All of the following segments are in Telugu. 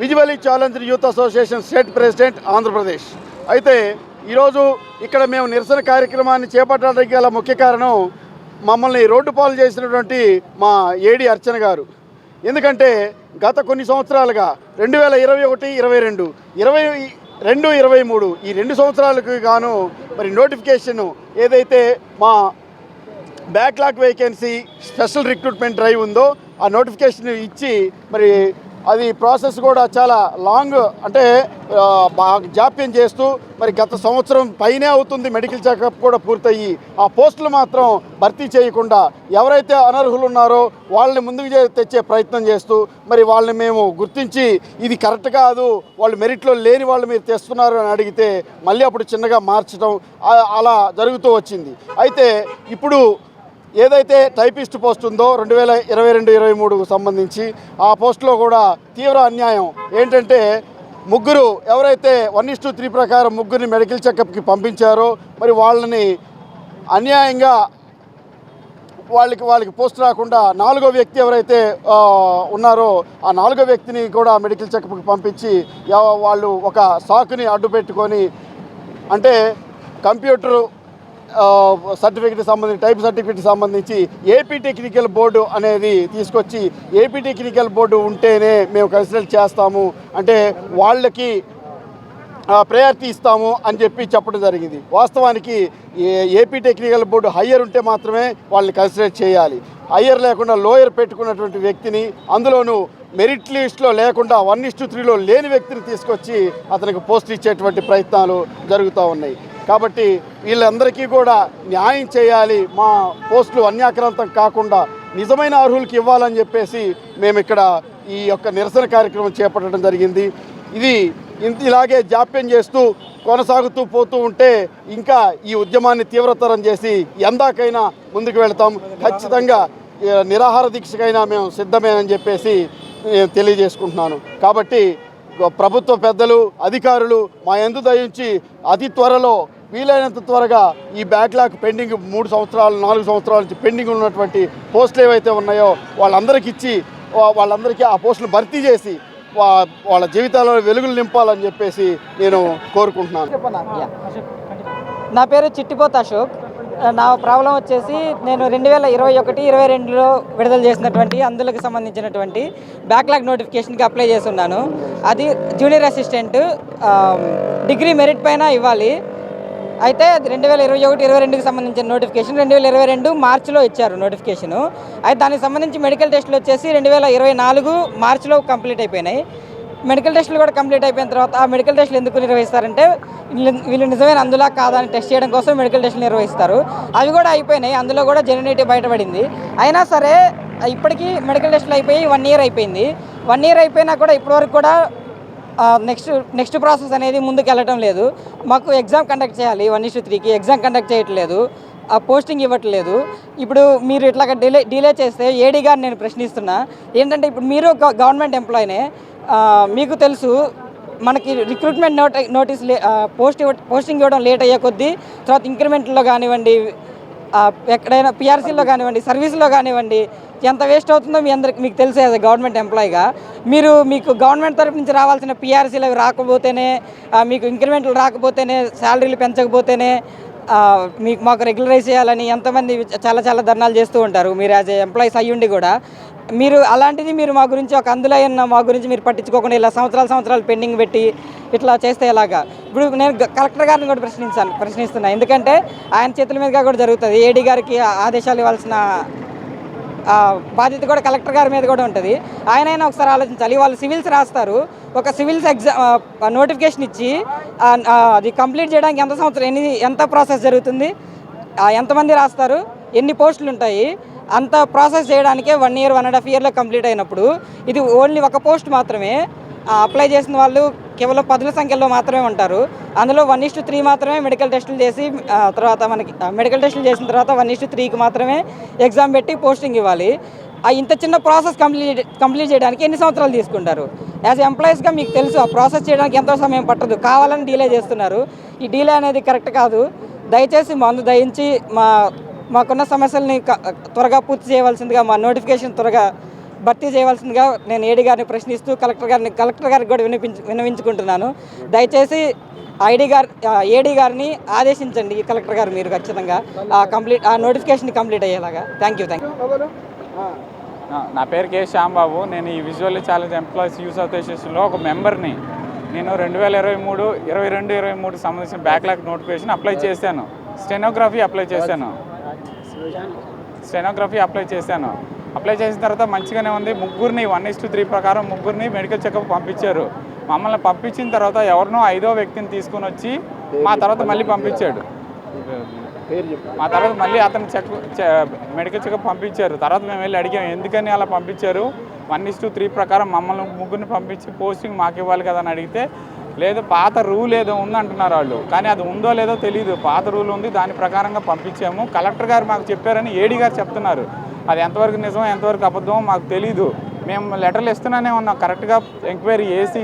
Visually challenge youth association state president Andhra Pradesh. అయితే ఈరోజు ఇక్కడ మేము నిరసన కార్యక్రమాన్ని చేపట్టడానికి గల ముఖ్య కారణం మమ్మల్ని రోడ్డు పాలు చేసినటువంటి మా ఏడి అర్చన గారు. ఎందుకంటే గత కొన్ని సంవత్సరాలుగా రెండు వేల ఇరవై ఒకటి ఇరవై రెండు ఇరవై రెండు ఇరవై మూడు ఈ రెండు సంవత్సరాలకు గాను మరి నోటిఫికేషన్ ఏదైతే మా backlog vacancy special recruitment drive ఉందో ఆ నోటిఫికేషన్ ఇచ్చి మరి అది ప్రాసెస్ కూడా చాలా లాంగ్ అంటే బాగా జాప్యం చేస్తూ మరి గత సంవత్సరం పైనే అవుతుంది మెడికల్ చెకప్ కూడా పూర్తయ్యి. ఆ పోస్టులు మాత్రం భర్తీ చేయకుండా ఎవరైతే అనర్హులు ఉన్నారో వాళ్ళని ముందుకు తెచ్చే ప్రయత్నం చేస్తూ మరి వాళ్ళని మేము గుర్తించి ఇది కరెక్ట్ కాదు వాళ్ళు మెరిట్లో లేని వాళ్ళు మీరు తెస్తున్నారు అని అడిగితే మళ్ళీ అప్పుడు చిన్నగా మార్చడం అలా జరుగుతూ వచ్చింది. అయితే ఇప్పుడు ఏదైతే టైపిస్ట్ పోస్ట్ ఉందో రెండు వేల ఇరవై రెండు ఇరవై మూడుకు సంబంధించి ఆ పోస్ట్లో కూడా తీవ్ర అన్యాయం. ఏంటంటే ముగ్గురు ఎవరైతే వన్ ఇస్ టూ త్రీ ప్రకారం ముగ్గురిని మెడికల్ చెకప్కి పంపించారో మరి వాళ్ళని అన్యాయంగా వాళ్ళకి వాళ్ళకి పోస్ట్ రాకుండా నాలుగో వ్యక్తి ఎవరైతే ఉన్నారో ఆ నాలుగో వ్యక్తిని కూడా మెడికల్ చెకప్కి పంపించి వాళ్ళు ఒక సాకుని అడ్డు పెట్టుకొని అంటే కంప్యూటర్ సర్టిఫికేట్ సంబంధించి టైప్ సర్టిఫికేట్ సంబంధించి ఏపీ టెక్నికల్ బోర్డు అనేది తీసుకొచ్చి ఏపీ టెక్నికల్ బోర్డు ఉంటేనే మేము కన్సిడర్ చేస్తాము. అంటే వాళ్ళకి ప్రయారిటీ ఇస్తాము అని చెప్పి చెప్పడం జరిగింది. వాస్తవానికి A- AP technical board higher ఉంటే మాత్రమే వాళ్ళని కన్సిడర్ చేయాలి. హయ్యర్ లేకుండా లోయర్ పెట్టుకున్నటువంటి వ్యక్తిని అందులోనూ మెరిట్ లిస్ట్లో లేకుండా వన్ ఇస్టు త్రీలో లేని వ్యక్తిని తీసుకొచ్చి అతనికి పోస్ట్ ఇచ్చేటువంటి ప్రయత్నాలు జరుగుతూ ఉన్నాయి. కాబట్టి వీళ్ళందరికీ కూడా న్యాయం చేయాలి. మా పోస్టులు అన్యాక్రాంతం కాకుండా నిజమైన అర్హులకి ఇవ్వాలని చెప్పేసి మేము ఇక్కడ ఈ యొక్క నిరసన కార్యక్రమం చేపట్టడం జరిగింది. ఇది ఇంత ఇలాగే జాప్యం చేస్తూ కొనసాగుతూ పోతూ ఉంటే ఇంకా ఈ ఉద్యమాన్ని తీవ్రతరం చేసి ఎందాకైనా ముందుకు వెళతాం. ఖచ్చితంగా నిరాహార దీక్షకైనా మేము సిద్ధమేనని చెప్పేసి తెలియజేసుకుంటున్నాను. కాబట్టి ప్రభుత్వ పెద్దలు అధికారులు మా ఎందు దయించి అతి త్వరలో వీలైనంత త్వరగా ఈ బ్యాక్లాగ్ పెండింగ్ మూడు సంవత్సరాలు నాలుగు సంవత్సరాల నుంచి పెండింగ్ ఉన్నటువంటి పోస్టులు ఏవైతే ఉన్నాయో వాళ్ళందరికీ ఇచ్చి వా- వాళ్ళందరికీ ఆ పోస్టులు భర్తీ చేసి వా- వాళ్ళ జీవితాల్లో వెలుగులు నింపాలని చెప్పేసి నేను కోరుకుంటున్నాను. నా పేరు చిట్టిపోత్ అశోక్. నా ప్రాబ్లం వచ్చేసి నేను రెండు వేల ఇరవై ఒకటి ఇరవై రెండులో విడుదల చేసినటువంటి అందులకు సంబంధించినటువంటి బ్యాక్లాగ్ నోటిఫికేషన్కి అప్లై చేస్తున్నాను. అది జూనియర్ అసిస్టెంట్ డిగ్రీ మెరిట్ పైన ఇవ్వాలి. అయితే అది రెండు వేల ఇరవై ఒకటి ఇరవై రెండుకి సంబంధించిన నోటిఫికేషన్ రెండు వేల ఇరవై రెండు మార్చిలో ఇచ్చారు నోటిఫికేషను అయితే దానికి సంబంధించి మెడికల్ టెస్టులు వచ్చేసి రెండు వేల ఇరవై నాలుగు మార్చిలో కంప్లీట్ అయిపోయినాయి. మెడికల్ టెస్టులు కూడా కంప్లీట్ అయిపోయిన తర్వాత ఆ మెడికల్ టెస్టులు ఎందుకు నిర్వహిస్తారంటే వీళ్ళు వీళ్ళు నిజమైన అందులా కాదని టెస్ట్ చేయడం కోసం మెడికల్ టెస్టులు నిర్వహిస్తారు. అవి కూడా అయిపోయినాయి. అందులో కూడా జెన్యునిటీ బయటపడింది. అయినా సరే ఇప్పటికీ మెడికల్ టెస్టులు అయిపోయి వన్ ఇయర్ అయిపోయింది. వన్ ఇయర్ అయిపోయినా కూడా ఇప్పటివరకు కూడా నెక్స్ట్ నెక్స్ట్ ప్రాసెస్ అనేది ముందుకు వెళ్ళటం లేదు. మాకు ఎగ్జామ్ కండక్ట్ చేయాలి వన్ ఇష్యూ త్రీకి ఎగ్జామ్ కండక్ట్ చేయట్లేదు. ఆ పోస్టింగ్ ఇవ్వట్లేదు. ఇప్పుడు మీరు ఇట్లా డిలే డిలే చేస్తే ఏడీ గారిని నేను ప్రశ్నిస్తున్నా. ఏంటంటే ఇప్పుడు మీరు గ- గవర్నమెంట్ ఎంప్లాయీనే మీకు తెలుసు మనకి రిక్రూట్మెంట్ నోట్ నోటీస్ లే పోస్ట్ పోస్టింగ్ ఇవ్వడం లేట్ అయ్యే కొద్దీ తర్వాత ఇంక్రిమెంట్లో కానివ్వండి ఎక్కడైనా పిఆర్సీలో కానివ్వండి సర్వీస్లో కానివ్వండి ఎంత వేస్ట్ అవుతుందో మీ అందరికి మీకు తెలిసే అది గవర్నమెంట్ ఎంప్లాయీగా మీరు మీకు గవర్నమెంట్ తరఫు నుంచి రావాల్సిన పిఆర్సీలు రాకపోతేనే మీకు ఇంక్రిమెంట్లు రాకపోతేనే శాలరీలు పెంచకపోతేనే మీకు మాకు రెగ్యులరైజ్ చేయాలని ఎంతమంది చాలా చాలా ధర్నాలు చేస్తూ ఉంటారు. మీరు యాజ్ ఎంప్లాయీస్ అయ్యుండి కూడా. మీరు అలాంటిది మీరు మా గురించి ఒక అందులో ఉన్న మా గురించి మీరు పట్టించుకోకుండా ఇలా సంవత్సరాలు సంవత్సరాలు పెండింగ్ పెట్టి ఇట్లా చేస్తే ఎలాగా? ఇప్పుడు నేను కలెక్టర్ గారిని కూడా ప్రశ్నించాను ప్రశ్నిస్తున్నా. ఎందుకంటే ఆయన చేతుల మీదుగా కూడా జరుగుతుంది. ఏడీ గారికి ఆదేశాలు ఇవ్వాల్సిన బాధ్యత కూడా కలెక్టర్ గారి మీద కూడా ఉంటుంది. ఆయనైనా ఒకసారి ఆలోచించాలి. వాళ్ళు సివిల్స్ రాస్తారు. ఒక సివిల్స్ ఎగ్జామ్ నోటిఫికేషన్ ఇచ్చి అది కంప్లీట్ చేయడానికి ఎంత సంవత్సరం ఎన్ని ఎంత ప్రాసెస్ జరుగుతుంది? ఎంతమంది రాస్తారు? ఎన్ని పోస్టులు ఉంటాయి అంత ప్రాసెస్ చేయడానికే one year one and half ఇయర్లో కంప్లీట్ అయినప్పుడు ఇది ఓన్లీ ఒక పోస్ట్ మాత్రమే. అప్లై చేసిన వాళ్ళు కేవలం పదుల సంఖ్యలో మాత్రమే ఉంటారు. అందులో వన్ ఇస్టు త్రీ మాత్రమే మెడికల్ టెస్టులు చేసి తర్వాత మనకి మెడికల్ టెస్టులు చేసిన తర్వాత వన్ ఇస్టు త్రీకి మాత్రమే ఎగ్జామ్ పెట్టి పోస్టింగ్ ఇవ్వాలి. ఆ ఇంత చిన్న ప్రాసెస్ కంప్లీట్ కంప్లీట్ చేయడానికి ఎన్ని సంవత్సరాలు తీసుకుంటారు? యాజ్ ఎంప్లాయీస్గా మీకు తెలుసు ఆ ప్రాసెస్ చేయడానికి ఎంతో సమయం పట్టదు. కావాలని డీలే చేస్తున్నారు. ఈ డీలే అనేది కరెక్ట్ కాదు. దయచేసి మందు దయించి మా మాకున్న సమస్యల్ని క- త్వరగా పూర్తి చేయవలసిందిగా మా నోటిఫికేషన్ త్వరగా భర్తీ చేయవలసిందిగా నేను ఏడీ గారిని ప్రశ్నిస్తూ కలెక్టర్ గారిని కలెక్టర్ గారికి కూడా వినిపించు విన్నవించుకుంటున్నాను. దయచేసి ఐడి గారు ఏడీ గారిని ఆదేశించండి కలెక్టర్ గారు మీరు ఖచ్చితంగా. ఆ కంప్లీట్ ఆ నోటిఫికేషన్ కంప్లీట్ అయ్యేలాగా. Thank you thank you. నా- పేరు కే శ్యాంబాబు. నేను ఈ విజువల్ ఛాలెంజ్ ఎంప్లాయీస్ యూస్ అసోసియేషన్లో ఒక మెంబర్ని. నేను రెండు వేల ఇరవై మూడు ఇరవై రెండు ఇరవై మూడు సంబంధించిన బ్యాక్లాగ్ నోటిఫికేషన్ అప్లై చేశాను. స్టెనోగ్రఫీ అప్లై చేశాను. స్టెనోగ్రఫీ అప్లై చేశాను. అప్లై చేసిన తర్వాత మంచిగానే ఉంది. ముగ్గురిని వన్ ఇస్ త్రీ ప్రకారం ముగ్గురిని మెడికల్ చెకప్ పంపించారు. మమ్మల్ని పంపించిన తర్వాత ఎవరినో ఐదో వ్యక్తిని తీసుకొని వచ్చి మా తర్వాత మళ్ళీ పంపించాడు. మా తర్వాత మళ్ళీ అతను చెక్ మెడికల్ చెకప్ పంపించారు. తర్వాత మేము వెళ్ళి అడిగాం ఎందుకని అలా పంపించారు? వన్ ఇస్ త్రీ ప్రకారం మమ్మల్ని ముగ్గురిని పంపించి పోస్టింగ్ మాకు ఇవ్వాలి కదా అని అడిగితే లేదు పాత రూల్ ఏదో ఉందంటున్నారు వాళ్ళు. కానీ అది ఉందో లేదో తెలియదు పాత రూల్ ఉంది దాని ప్రకారంగా పంపించాము. కలెక్టర్ గారు మాకు చెప్పారని ఏడీ గారు చెప్తున్నారు. అది ఎంతవరకు నిజం ఎంతవరకు అబద్ధమో మాకు తెలియదు మేము లెటర్లు ఇస్తూనే ఉన్నాం. కరెక్ట్గా ఎంక్వైరీ చేసి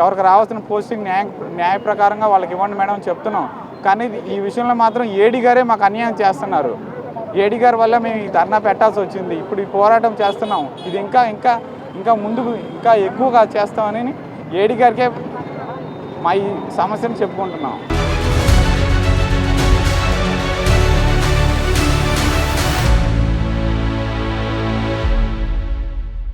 ఎవరికి రావాల్సిన పోస్టింగ్ న్యాయ న్యాయ ప్రకారంగా వాళ్ళకి ఇవ్వండి మేడం చెప్తున్నాం. కానీ ఈ విషయంలో మాత్రం ఏడీ గారే మాకు అన్యాయం చేస్తున్నారు. ఏడీ గారి వల్ల మేము ఈ ధర్నా పెట్టాల్సి వచ్చింది. ఇప్పుడు ఈ పోరాటం చేస్తున్నాం. ఇది ఇంకా ఇంకా ఇంకా ముందుకు ఇంకా ఎక్కువగా చేస్తామని ఏడీ గారికే మా ఈ సమస్యను చెప్పుకుంటున్నాం.